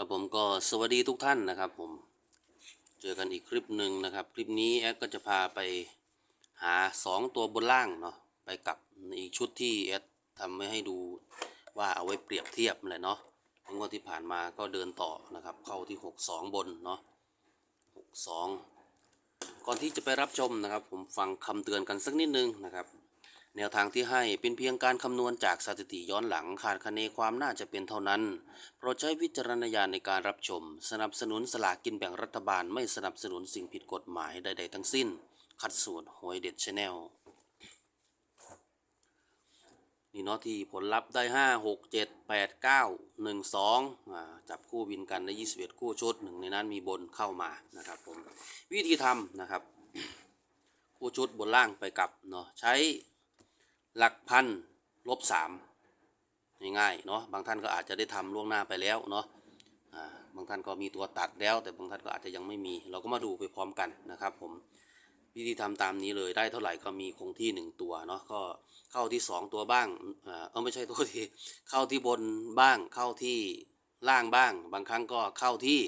ครับผมก็สวัสดีทุกท่านนะครับผมเจอกันอีกคลิปหนึ่งนะครับ คลิปนี้แอดก็จะพาไปหา 2 ตัวบนล่างเนาะไปกับอีกชุดที่แอดทำไว้ให้ดูว่าเอาไว้เปรียบเทียบแหละเนาะงวดที่ผ่านมาก็เดินต่อนะครับ เข้าที่ 62 บนเนาะ62 ก่อนที่จะไปรับชมนะครับ ผมฟังคำเตือนกันสักนิดนึงนะครับ แนวทางที่ให้เป็นเพียงการคำนวณจากสถิติย้อนหลังขาดคะเนความน่าจะเป็นเท่านั้น โปรดใช้วิจารณญาณในการรับชม สนับสนุนสลากกินแบ่งรัฐบาลไม่สนับสนุนสิ่งผิดกฎหมายใด ๆ ทั้งสิ้น คัดสูตรหวยเด็ดชแนลนี่เนาะที่ผลลัพธ์ได้ 5 6 7 8 9 1 2อ่าจับคู่วินกันใน21 คู่ชุดหนึ่งในนั้นมีบนเข้ามานะครับผมวิธีทำนะครับ คู่ชุดบนล่างไปกลับเนาะใช้ หลักพันลบสามง่ายๆเนาะบางท่านก็อาจจะได้ทำล่วงหน้าไปแล้วเนาะบางท่านก็มีตัวตัดแล้ว แต่บางท่านก็อาจจะยังไม่มี เราก็มาดูไปพร้อมกันนะครับ ผมวิธีทำตามนี้เลยได้เท่าไหร่ก็มีคงที่หนึ่งตัวเนาะก็เข้าที่สองตัวบ้างอ่าเออไม่ใช่ตัวที่เข้าที่บนบ้างเข้าที่ล่างบ้าง บางครั้งก็เข้าที่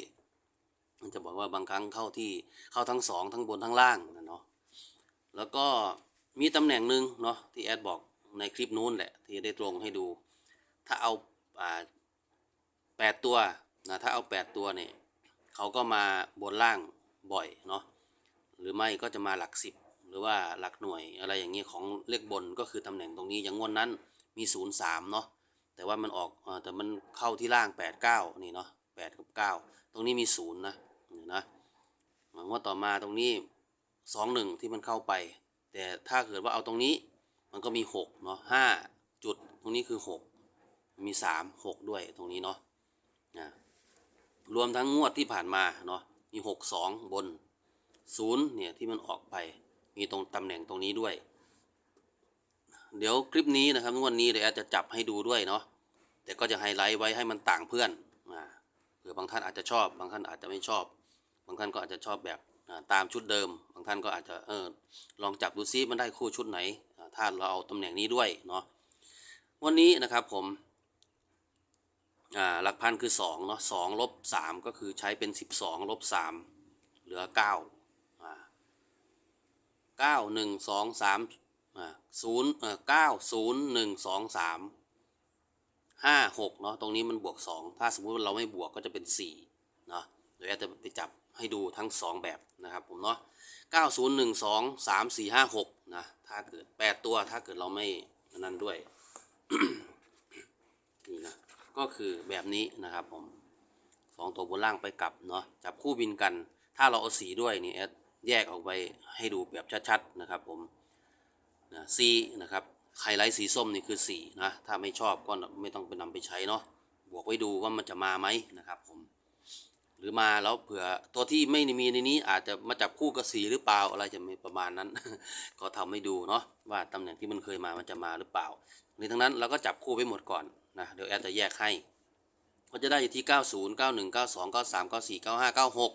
มันจะบอกว่าบางครั้งเข้าที่เข้าทั้งสองทั้งบนทั้งล่างนะเนาะแล้วก็ มีตำแหน่งหนึ่งเนาะที่แอดบอกในคลิปนู้นแหละ ที่ได้ตรงให้ดู ถ้าเอาอ่าแปดตัวนะถ้าเอาแปดตัวเนี่ยเขาก็มาบนล่างบ่อยเนาะหรือไม่ก็จะมาหลักสิบหรือว่าหลักหน่วยอะไรอย่างเงี้ยของเลขบนก็คือตำแหน่งตรงนี้อย่างงวดนั้นมีศูนย์สามเนาะแต่ว่ามันออกอแต่มันเข้าที่ล่างแปดเก้านี่เนาะแปดกับเก้าตรงนี้มีศูนย์นะนะงวดต่อมาตรงนี้สองหนึ่งที่มันเข้าไป แต่ถ้าเกิดว่าเอาตรงนี้มันก็มีหกเนาะห้าจุดตรงนี้คือหกมีสามหกด้วยตรงนี้เนาะนะรวมทั้งงวดที่ผ่านมาเนาะมีหกสองบนศูนย์เนี่ยที่มันออกไปมีตรงตำแหน่งตรงนี้ด้วย เดี๋ยวคลิปนี้นะครับงวดนี้เดี๋ยวจะจับให้ดูด้วยเนาะแต่ก็จะไฮไลท์ไว้ให้มันต่างเพื่อนอ่าเผื่อบางท่านอาจจะชอบ บางท่านอาจจะไม่ชอบ บางท่านก็อาจจะชอบแบบ ตามชุดเดิม บางท่านก็อาจจะเออลองจับดูซิมันได้คู่ชุดไหน ถ้าเราเอาตำแหน่งนี้ด้วยเนาะวันนี้นะครับผมหลักพันคือ2เนาะสองลบสามก็คือใช้เป็น 12ลบสามเหลือ9อ่าเก้าหนึ่งสองสามศูนย์เก้าศูนย์หนึ่งสองสามห้าหกเนาะตรงนี้มันบวกสองถ้าสมมุติเราไม่บวกก็จะเป็นสี่เนาะเดี๋ยวจะไปจับ ให้ดูทั้ง 2 แบบนะครับผมเนาะ90 1 2 3 4 5 6นะถ้าเกิด 8 ตัวถ้าเกิดเราไม่นั่นด้วยนี่นะก็คือแบบนี้นะครับผมสองตัวบนล่างไปกลับเนาะจับคู่บินกัน ถ้าเราเอาสีด้วยนี่แอดแยกออกไปให้ดูแบบชัดๆนะครับผมนะสีนะครับไฮไลท์สีส้มนี่คือสีนะถ้าไม่ชอบก็ไม่ต้องไปนำไปใช้เนาะบวกไว้ดูว่ามันจะมาไหมนะครับผม หรือมาแล้วเผื่อตัวที่ไม่มีในนี้อาจจะมาจับคู่กับสีหรือเปล่าอะไรจะมีประมาณนั้น ก็ทำให้ดูเนาะว่าตำแหน่งที่มันเคยมามันจะมาหรือเปล่าในทั้งนั้นเราก็จับคู่ไปหมดก่อนนะเดี๋ยวแอดจะแยกให้ก็จะได้อยู่ที่ 90 91 92 93 94 95 96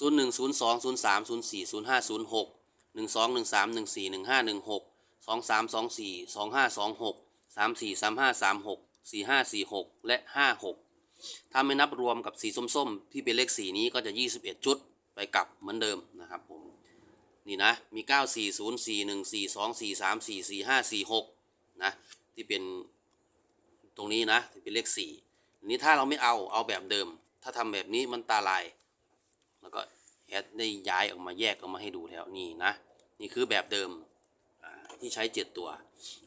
01 02 03 04 05 06 12 13 14 15 16 23 24 25 26 34 35 36 45 46 และ 56 ถ้าไม่นับรวมกับสีส้มๆ ที่เป็นเลขสีนี้ก็จะ 21 ชุดไปกลับเหมือนเดิมนะครับผม นี่นะ มี 9 4 0 4 1 4 2 4 3 4 4 5 4 6นะที่เป็นตรงนี้นะที่เป็นเลข4นี้ถ้าเราไม่เอาเอาแบบเดิม ถ้าทำแบบนี้มันตาลาย แล้วก็แอดได้ย้ายออกมาแยกออกมาให้ดูแล้วนี่นะ นี่คือแบบเดิมที่ใช้ 7 ตัว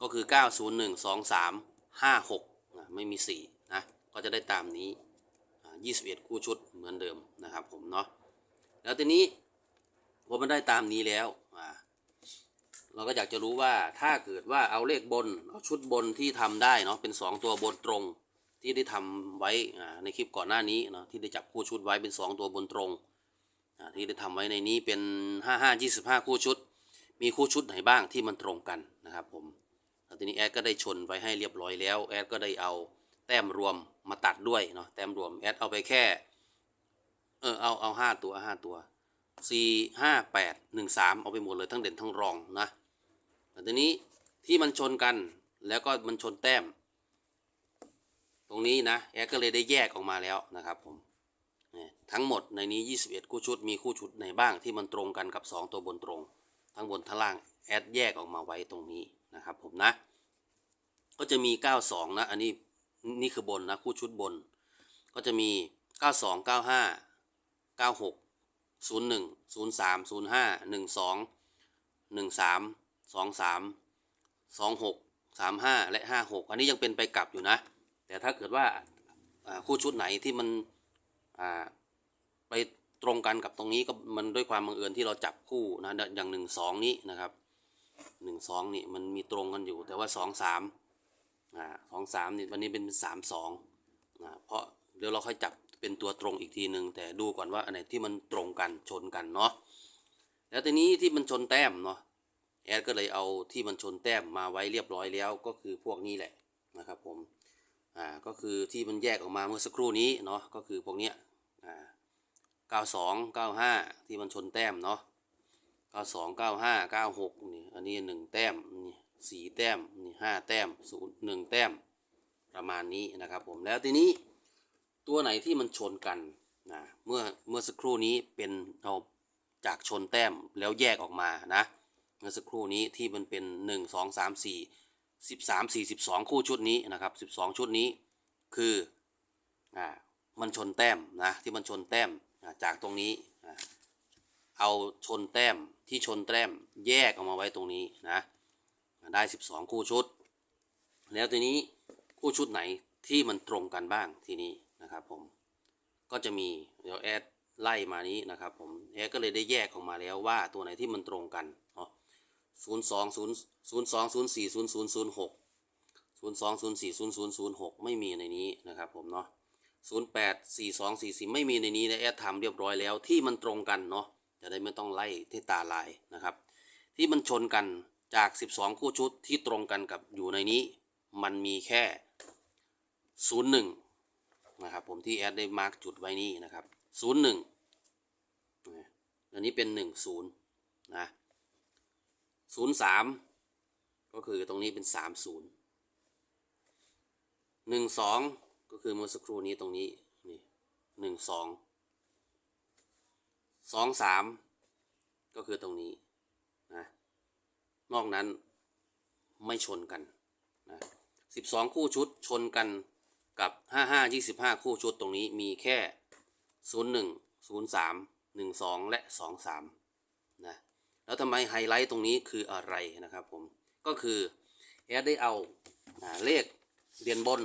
ก็คือ 9 0 1 2 3 5 6นะไม่มี 4 ก็จะได้ตามนี้อ่า21 คู่ชุดเหมือนเดิมนะครับผมเนาะแล้วทีนี้พอมันได้ตามนี้แล้วเราก็อยากจะรู้ว่าถ้าเกิดว่าเอาเลขบนเอาชุดบนที่ทำได้เนาะเป็น 2 ตัวบนตรงที่ได้ทำไว้ในคลิปก่อนหน้านี้เนาะที่ได้จับคู่ชุดไว้เป็น 2 ตัวบนตรงที่ได้ทำไว้ในนี้เป็น 5 5 25 คู่ชุด มีคู่ชุดไหนบ้างที่มันตรงกันนะครับผมแล้วทีนี้แอดก็ได้ชนไว้ให้เรียบร้อยแล้วแอดก็ได้เอา แต้มรวมมาตัดด้วยเนาะแต้มรวมแอดเอาไปแค่ เออเอาเอาห้าตัวห้าตัวสี่ห้าแปดหนึ่งสามเอาไปหมดเลยทั้งเด่นทั้งรองนะแต่ทีนี้ที่มันชนกันแล้วก็มันชนแต้ม ตรงนี้นะแอดก็เลยได้แยกออกมาแล้วนะครับผมทั้งหมดในนี้ 21 คู่ชุดมีคู่ชุดไหนบ้างที่มันตรงกันกับ 2 ตัวบนตรง ทั้งบนทั้งล่างแอดแยกออกมาไว้ตรงนี้นะครับผมนะ ก็จะมี 92 นะ อันนี้ นี่คือบนนะคู่ชุดบน ก็จะมี 92 95 96 01 03 05 12 13 23 26 35 และ 56 อันนี้ยังเป็นไปกลับอยู่นะ แต่ถ้าเกิดว่าคู่ชุดไหนที่มันไปตรงกันกับตรงนี้ก็มันด้วยความบังเอิญที่เราจับคู่นะอย่างหนึ่งสองนี้นะครับหนึ่งสองนี่มันมีตรงกันอยู่แต่ว่าสองสาม อ่าสองสามนี่วันนี้เป็นสามสองอ่าเพราะเดี๋ยวเราค่อยจับเป็นตัวตรงอีกทีหนึ่งแต่ดูก่อนว่าอันไหนที่มันตรงกันชนกันเนาะแล้วทีนี้ที่มันชนแต้มเนาะแอดก็เลยเอาที่มันชนแต้มมาไว้เรียบร้อยแล้วก็คือพวกนี้แหละนะครับผมอ่าก็คือที่มันแยกออกมาเมื่อสักครู่นี้เนาะก็คือพวกเนี้ยอ่า92 95ที่มันชนแต้มเนาะ92 95 96นี่อันนี้หนึ่งแต้มนี่สี่แต้ม นี่ห้าแต้มศูนย์หนึ่งแต้มประมาณนี้นะครับผมแล้วทีนี้ตัวไหนที่มันชนกันนะเมื่อเมื่อสักครู่นี้เป็นเอาจากชนแต้มแล้วแยกออกมานะเมื่อสักครู่นี้ที่มันเป็น 1 2 3 4สิบสามสี่สิบสองคู่ชุดนี้นะครับสิบสองชุดนี้คืออ่ามันชนแต้มนะที่มันชนแต้มจากตรงนี้เอาชนแต้มที่ชนแต้มแยกออกมาไว้ตรงนี้นะ ได้สิบสองคู่ชุด แล้วทีนี้คู่ชุดไหนที่มันตรงกันบ้างทีนี้นะครับผมก็จะมีเดี๋ยวแอดไล่มานี้นะครับผมแอดก็เลยได้แยกออกมาแล้วว่าตัวไหนที่มันตรงกันเนาะศูนย์สองศูนย์ศูนย์สองศูนย์สี่ศูนย์ศูนย์ศูนย์หกศูนย์สองศูนย์สี่ศูนย์ศูนย์ศูนย์หกไม่มีในนี้นะครับผมเนาะศูนย์แปดสี่สองสี่สี่ไม่มีในนี้นะแอดทำเรียบร้อยแล้วที่มันตรงกันเนาะจะได้ไม่ต้องไล่ที่ตาลายนะครับ ที่มันชนกัน จาก 12 คู่ชุดที่ตรงกันกับอยู่ในนี้ มันมีแค่ 01 นะครับ ผมที่แอดได้มาร์กจุดไว้นี่นะครับ 01นะอันนี้เป็น 10 นะศูนย์สามก็คือตรงนี้เป็นสามศูนย์หนึ่งสองก็คือเมื่อสักครู่นี้ตรงนี้นี่หนึ่งสองสองสามก็คือตรงนี้ นอกนั้นไม่ชนกันนะสิบสองคู่ชุดชนกันกับห้าห้ายี่สิบห้าคู่ชุดตรงนี้มีแค่ศูนย์หนึ่งศูนย์สามหนึ่งสองและสองสามนะ แล้วทำไมไฮไลท์ตรงนี้คืออะไรนะครับผม ก็คือแอดได้เอาอ่าเลขเรียนบน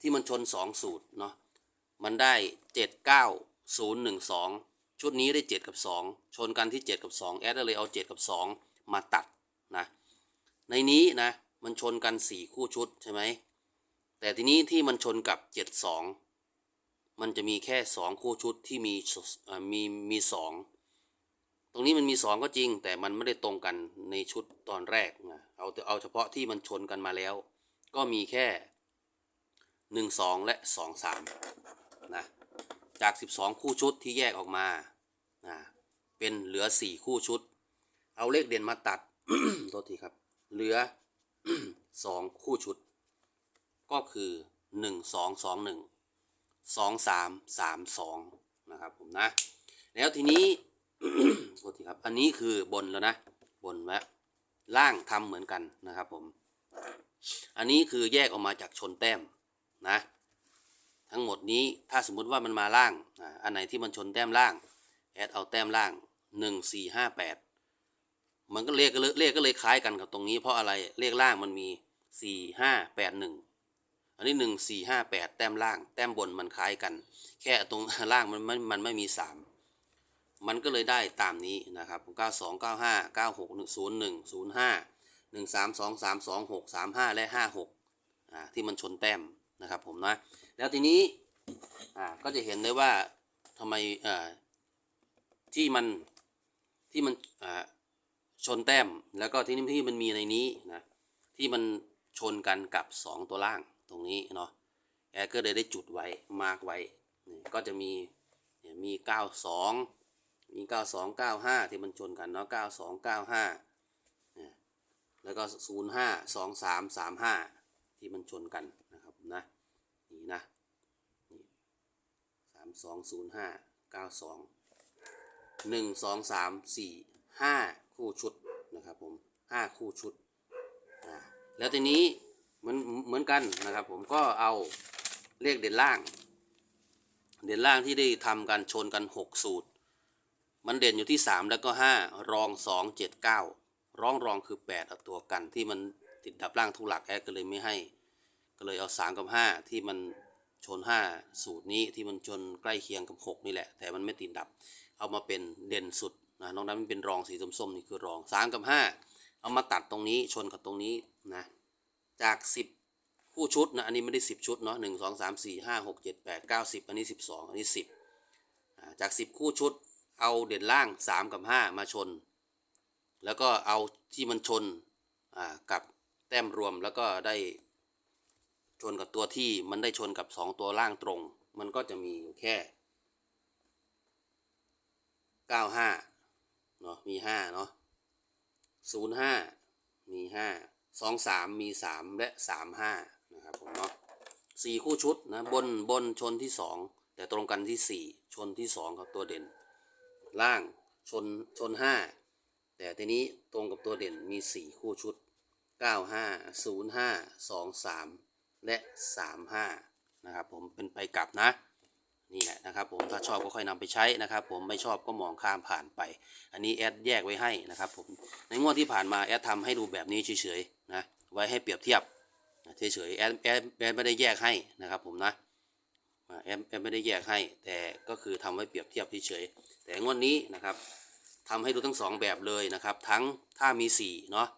ที่มันชน 2 สูตรเนาะ มันได้ 7 9 0 1 2 ชุดนี้ได้ 7 กับ 2 ชนกันที่ 7 กับ 2 แอดเลยเอา 7 กับ 2 มาตัด นะในนี้นะมันชนกัน 4 คู่ชุดใช่ไหมแต่ทีนี้ที่มันชนกับ 7 2 มันจะมีแค่ 2 คู่ชุดที่มีอ่ามีมี2ตรงนี้มันมีสองก็จริง แต่มันไม่ได้ตรงกันในชุดตอนแรกนะเอาเอาเฉพาะที่มันชนกันมาแล้ว ก็มีแค่หนึ่งสองและสองสามนะจากสิบสองคู่ชุดที่แยกออกมานะเป็นเหลือสี่คู่ชุด เอาเลขเด่นมาตัด โทษทีครับ เหลือสองคู่ชุด ก็คือหนึ่งสองสองหนึ่งสองสามสามสองนะครับผมนะ แล้วทีนี้โทษทีครับ อันนี้คือบนแล้วนะ บนและล่างทำเหมือนกันนะครับผม อันนี้คือแยกออกมาจากชนแต้มนะ ทั้งหมดนี้ถ้าสมมุติว่ามันมาล่าง อันไหนที่มันชนแต้มล่าง แอดเอาแต้มล่างหนึ่งสี่ห้าแปด มันก็เลขก็เลยเลขก็เลยคล้ายกันกับตรงนี้เพราะอะไรเลขล่างมันมีสี่ห้าแปดหนึ่งอันนี้หนึ่งสี่ห้าแปดแต้มล่าง แต้มบนมันคล้ายกัน แค่ตรงล่างมันมันมันไม่มีสามมันก็เลยได้ตามนี้นะครับ92 95 96 101 05 13 23 26 35และ56อ่าที่มันชนแต้มนะครับผมนะ แล้วทีนี้อ่าก็จะเห็นได้ว่าทำไมอ่าที่มันที่มันอ่า ชนแต้มแล้วก็ที่นี่ที่มันมีในนี้นะที่มันชนกันกับ 2 ตัวล่างตรงนี้เนาะแอร์ก็เลยได้จุดไว้มาร์กไว้ก็จะมีมี 92 มี 92 95 ที่มันชนกันเนาะ92 95 แล้วก็ 05 23 35 ที่มันชนกันนะครับนะนี่นะนี่32 05 92 1 2 3 4 5 คู่ชุดนะครับผมห้าคู่ชุด แล้วทีนี้เหมือนเหมือนกันนะครับผมก็เอาเลขเด่นล่าง เด่นล่างที่ได้ทำกันชนกันหกสูตร มันเด่นอยู่ที่สามแล้วก็ห้ารองสองเจ็ดเก้าร้องรองคือแปดเอาตัวกันที่มันติดดับล่างทุกหลักแอก็เลยไม่ให้ ก็เลยเอาสามกับห้าที่มันชนห้าสูตรนี้ที่มันชนใกล้เคียงกับหกนี่แหละ แต่มันไม่ติดดับ เอามาเป็นเด่นสุด นะนอกนั้นมันเป็นรองสีส้มๆนี่คือรองสามกับห้าเอามาตัดตรงนี้ชนกับตรงนี้นะจากสิบคู่ชุดนะอันนี้ไม่ได้สิบชุดเนาะหนึ่งสองสามสี่ห้าหกเจ็ดแปดเก้าสิบอันนี้สิบอันนี้สิบจากสิบคู่ชุดเอาเด่นล่างสามกับห้ามาชน แล้วก็เอาที่มันชนกับแต้มรวมแล้วก็ได้ชนกับตัวที่มันได้ชนกับสองตัวล่างตรง มันก็จะมีอยู่แค่เก้าห้า เนาะมีห้าเนาะศูนย์ห้ามีห้าสองสามมีสามและสามห้านะครับผมเนาะสี่คู่ชุดนะบนบนชนที่สองแต่ตรงกันที่สี่ชนที่สองครับตัวเด่น ล่างชนชนห้าแต่ทีนี้ตรงกับตัวเด่นมีสี่คู่ชุดเก้าห้าศูนย์ห้าสองสามและสามห้านะครับผมเป็นไปกลับนะ นี่แหละนะครับผมถ้าชอบก็ค่อยนำไปใช้นะครับ ผมไม่ชอบก็มองข้ามผ่านไป อันนี้แอดแยกไว้ให้นะครับผมในงวดที่ผ่านมาแอดทำให้ดูแบบนี้เฉยๆนะไว้ให้เปรียบเทียบเฉยๆแอดแอดแอดไม่ได้แยกให้นะครับ ผมนะแอดแอดไม่ได้แยกให้ แต่ก็คือทำไว้เปรียบเทียบเฉยๆแต่งวดนี้นะครับทำให้ดูทั้งสองแบบเลยนะครับ ทั้งถ้ามีสี่เนาะ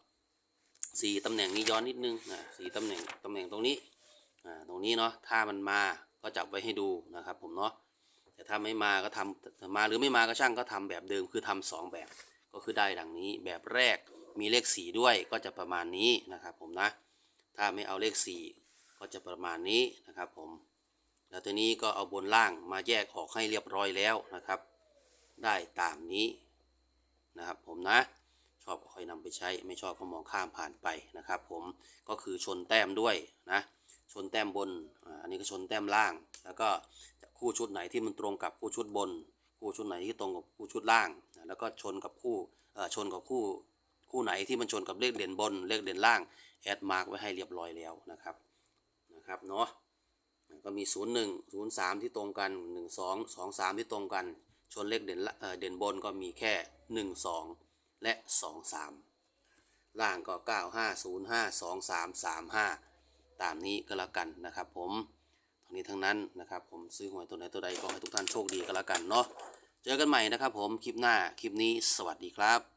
สี่ตำแหน่งนี้ย้อนนิดนึงนะสี่ตำแหน่งตำแหน่งตรงนี้อ่าตรงนี้เนาะถ้ามันมา ก็จับไว้ให้ดูนะครับผมเนาะแต่ถ้าไม่มาก็ทำมาหรือไม่มาก็ช่างก็ทำแบบเดิมคือทำสองแบบก็คือได้ดังนี้แบบแรกมีเลขสีด้วยก็จะประมาณนี้นะครับผมนะ ถ้าไม่เอาเลขสีก็จะประมาณนี้นะครับผมแล้วตัวนี้ก็เอาบนล่างมาแยกออกให้เรียบร้อยแล้วนะครับ ได้ตามนี้นะครับผมนะชอบก็ค่อยนำไปใช้ไม่ชอบก็มองข้ามผ่านไปนะครับ ผมก็คือชนแต้มด้วยนะ นแต้มบน อันนี้ก็ชนแต้มล่าง แล้วก็คู่ชุดไหนที่มันตรงกับคู่ชุดบน คู่ชุดไหนที่ตรงกับคู่ชุดล่าง แล้วก็ชนกับคู่ชนกับคู่คู่ไหนที่มันชนกับเลขเด่นบน เลขเด่นล่าง แอดมาร์กไว้ให้เรียบร้อยแล้วนะครับ นะครับเนาะ ก็มี 0 1 0 3 ที่ตรงกัน 1 2 2 3 ที่ตรงกัน ชนเลขเด่นเเด่นบนก็มีแค่ 1 2 และ 2 3 ล่างก็ 9 5 0 5 2 3 3 5 ตามนี้ก็แล้วกันนะครับผมทั้งนี้ทั้งนั้นนะครับ ผมซื้อหวยตัวไหนตัวใดก็ให้ทุกท่านโชคดีก็แล้วกันเนาะเจอกันใหม่นะครับผมคลิปหน้าคลิปนี้สวัสดีครับ